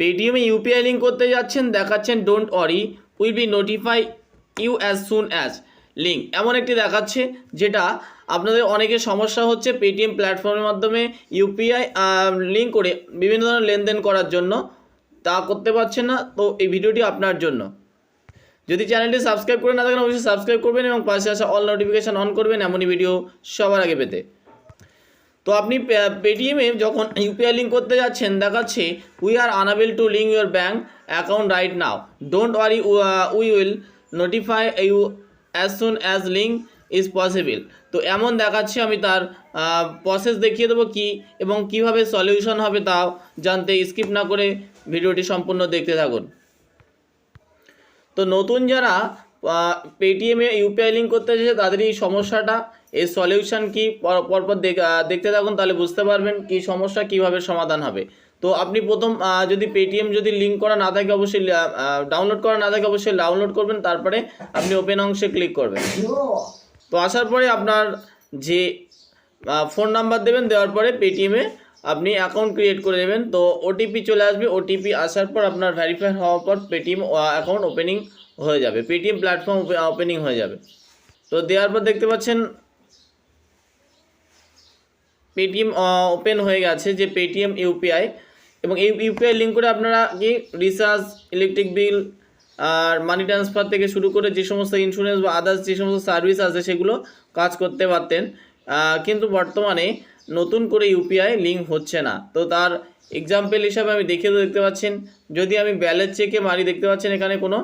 পেটিএমে UPI link করতে যাচ্ছেন, দেখাচ্ছেন don't worry will be notify you as soon as link এমন একটি দেখাচ্ছে যেটা আপনাদের অনেকের সমস্যা হচ্ছে পেটিএম প্ল্যাটফর্মের মাধ্যমে ইউপিআই লিঙ্ক করে বিভিন্ন ধরনের লেনদেন করার জন্য। তা করতে পারছেন না, তো এই ভিডিওটি আপনার জন্য। যদি চ্যানেলটি সাবস্ক্রাইব করে না থাকেন, অবশ্যই সাবস্ক্রাইব করবেন এবং পাশে আসা অল নোটিফিকেশান অন করবেন, এমনই ভিডিও সবার আগে পেতে। তো আপনি পেটিএমে যখন ইউপিআই লিঙ্ক করতে যাচ্ছেন, দেখাচ্ছে we are unable to link your bank account right now don't worry we will notify you as soon as link is possible তো এমন দেখাচ্ছে, আমি তার প্রসেস দেখিয়ে দেবো কি এবং কীভাবে সলিউশন হবে তাও জানতে স্কিপ না করে ভিডিওটি সম্পূর্ণ দেখতে থাকুন। তো নতুন যারা পেটিএমে ইউপিআই লিঙ্ক করতে চাইছে তাদের এই সমস্যাটা এই সলিউশন কি, পর- পরপর দেখ- দেখতে থাকুন, তাহলে বুঝতে পারবেন কি সমস্যা, কীভাবে সমাধান হবে। তো আপনি প্রথম যদি পেটিএম যদি লিঙ্ক করা না থাকে, অবশ্যই ডাউনলোড করা না থাকে, অবশ্যই ডাউনলোড করবেন, তারপরে আপনি ওপেন অংশে ক্লিক করবেন। তো আসার পরে আপনার যে ফোন নাম্বার দেবেন, দেওয়ার পরে পেটিএমে আপনি অ্যাকাউন্ট ক্রিয়েট করে দেবেন। তো ওটিপি চলে আসবে। ওটিপি আসার পর আপনার ভেরিফাই হওয়ার পর পেটিএম অ্যাকাউন্ট ওপেনিং হয়ে যাবে। পেটিএম প্ল্যাটফর্ম ওপেনিং হয়ে যাবে। তো দেওয়ার পর দেখতে পাচ্ছেন পেটিএম ওপেন হয়ে গেছে যে পেটিএম ইউপিআই এবং এই ইউপিআই লিঙ্ক করে আপনারা কি রিচার্জ ইলেকট্রিক বিল আর মানি ট্রান্সফার থেকে শুরু করে যে সমস্ত ইন্স্যুরেন্স বা আদার্স যে সমস্ত সার্ভিস আছে সেগুলো কাজ করতে পারতেন। কিন্তু বর্তমানে নতুন করে ইউপিআই লিঙ্ক হচ্ছে না। তো তার এক্সাম্পল হিসাবে আমি দেখিয়ে দেখতে পাচ্ছেন, যদি আমি ব্যালেন্স চেকে মারি, দেখতে পাচ্ছেন এখানে কোনো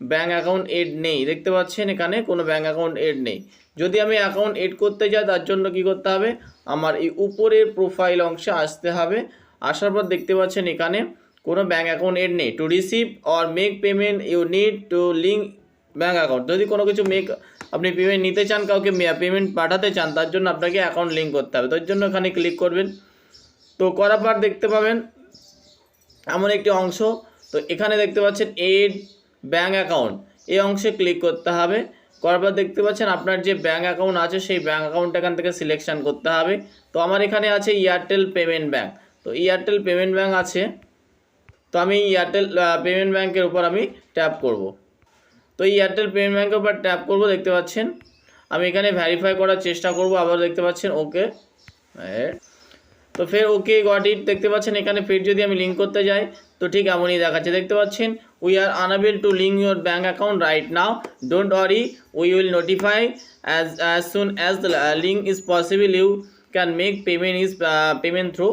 ব্যাঙ্ক অ্যাকাউন্ট এড নেই। দেখতে পাচ্ছেন এখানে কোনো ব্যাঙ্ক অ্যাকাউন্ট এড নেই। যদি আমি অ্যাকাউন্ট এড করতে যাই, তার জন্য কি করতে হবে? আমার এই উপরের প্রোফাইল অংশে আসতে হবে। আসার পর দেখতে পাচ্ছেন এখানে কোনো ব্যাঙ্ক অ্যাকাউন্ট এড নেই। To receive or make payment you need to link bank account. যদি কোনো কিছু মেক আপনি পেমেন্ট নিতে চান, কাউকে পেমেন্ট পাঠাতে চান, তার জন্য আপনাকে অ্যাকাউন্ট লিঙ্ক করতে হবে। তার জন্য এখানে ক্লিক করবেন। তো করার পর দেখতে পাবেন, এমন একটি অংশ। তো এখানে দেখতে পাচ্ছেন এড ব্যাঙ্ক অ্যাকাউন্ট এই অংশে ক্লিক করতে হবে। করার পর দেখতে পাচ্ছেন আপনার যে ব্যাঙ্ক অ্যাকাউন্ট আছে, সেই ব্যাঙ্ক অ্যাকাউন্ট এখান থেকে সিলেকশন করতে হবে। তো আমার এখানে আছে এয়ারটেল পেমেন্ট ব্যাঙ্ক তো এয়ারটেল পেমেন্ট ব্যাঙ্ক আছে। তো আমি এয়ারটেল পেমেন্ট ব্যাঙ্কের উপর আমি ট্যাপ করব। তো এই এয়ারটেল পেমেন্ট ব্যাঙ্কের উপর ট্যাপ করব, দেখতে পাচ্ছেন। আমি এখানে ভ্যারিফাই করার চেষ্টা করব, আবার দেখতে পাচ্ছেন ওকে তো ফের ওকে গট ইট দেখতে পাচ্ছেন, এখানে ফের যদি আমি লিঙ্ক করতে যাই, তো ঠিক এমনই দেখাচ্ছে। দেখতে পাচ্ছেন we are unable to link your bank account right now don't worry we will notify as as soon as the link is possible you can make payment is payment through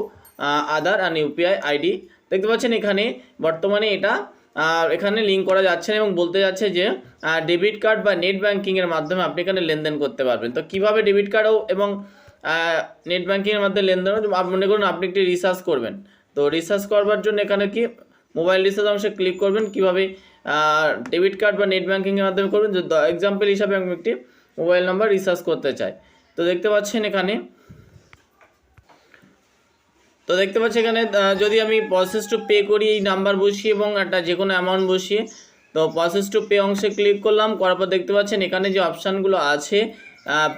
other and UPI ID দেখতে পাচ্ছেন, এখানে বর্তমানে এটা এখানে link করা যাচ্ছে না এবং বলতে যাচ্ছে যে ডেবিট কার্ড বা নেট ব্যাঙ্কিংয়ের মাধ্যমে আপনি এখানে লেনদেন করতে পারবেন। তো কীভাবে ডেবিট কার্ডও এবং নেট ব্যাঙ্কিংয়ের মাধ্যমে লেনদেন মনে করুন আপনি একটি রিসার্চ করবেন। তো রিসার্চ করবার জন্য এখানে কি? মোবাইল রিসার্চ অংশে ক্লিক করবেন। কীভাবে ডেবিট কার্ড বা নেট ব্যাঙ্কিংয়ের মাধ্যমে করবেন? এক্সাম্পল হিসাবে আমি একটি মোবাইল নাম্বার রিসার্চ করতে চাই। তো দেখতে পাচ্ছেন এখানে তো দেখতে পাচ্ছি এখানে যদি আমি প্রসেস টু পে করি, এই নাম্বার বসিয়ে এবং একটা যে কোনো অ্যামাউন্ট বসিয়ে, তো প্রসেস টু পে অংশে ক্লিক করলাম, করার পর দেখতে পাচ্ছেন এখানে যে অপশানগুলো আছে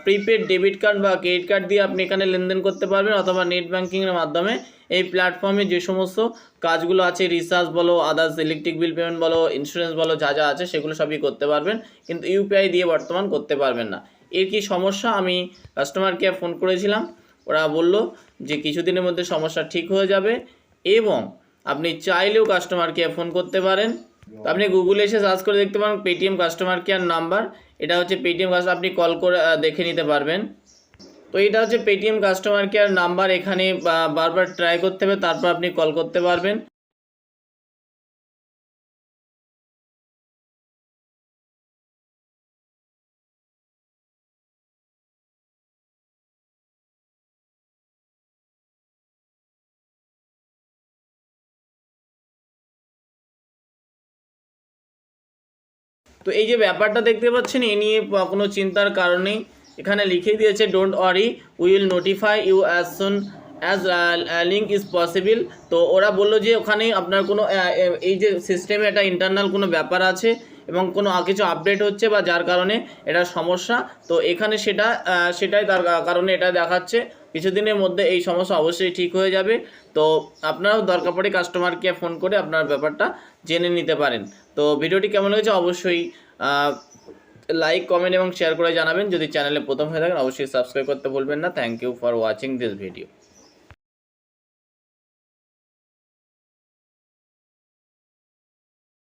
প্রিপেড ডেবিট কার্ড বা ক্রেডিট কার্ড দিয়ে আপনি এখানে লেনদেন করতে পারবেন অথবা নেট ব্যাঙ্কিংয়ের মাধ্যমে। এই প্ল্যাটফর্মে যে সমস্ত কাজগুলো আছে রিচার্জ বলো আদার্স ইলেকট্রিক বিল পেমেন্ট বলো ইন্স্যুরেন্স বলো, যা যা আছে, সেগুলো সবই করতে পারবেন, কিন্তু ইউপিআই দিয়ে বর্তমান করতে পারবেন না। এর কি সমস্যা? আমি কাস্টমার কেয়ার ফোন করেছিলাম, ওরা বলল যে কিছুদিনের মধ্যে সমস্যা ঠিক হয়ে যাবে এবং আপনি চাইলেও কাস্টমার কেয়ার ফোন করতে পারেন। আপনি গুগলে এসে সার্চ করে দেখতে পারেন পেটিএম কাস্টমার কেয়ার নাম্বার এটা হচ্ছে পেটিএম আপনি কল করে দেখে নিতে পারবেন। তো এটা হচ্ছে পেটিএম কাস্টমার কেয়ার নাম্বার এখানে বারবার ট্রাই করতে হবে, তারপর আপনি কল করতে পারবেন। তো এই যে ব্যাপারটা দেখতে পাচ্ছেন, এ নিয়ে কোনো চিন্তার কারণেই এখানে লিখে দিয়েছে don't worry will notify you as soon as link is possible তো ওরা বলল যে ওখানে আপনার কোনো এই যে সিস্টেমে একটা ইন্টারনাল কোনো ব্যাপার আছে এবং কোনো কিছু আপডেট হচ্ছে বা যার কারণে এটা সমস্যা, তো এখানে সেটা সেটাই তার কারণে এটা দেখাচ্ছে। কিছুদিনের মধ্যে এই সমস্যা অবশ্যই ঠিক হয়ে যাবে। তো আপনারাও দরকার পড়ে কাস্টমারকে ফোন করে আপনার ব্যাপারটা জেনে নিতে পারেন। তো ভিডিওটি কেমন হয়েছে অবশ্যই লাইক কমেন্ট এবং শেয়ার করে জানাবেন। যদি চ্যানেলে প্রথম হয়ে থাকেন, অবশ্যই সাবস্ক্রাইব করতে ভুলবেন না। Thank you for watching this video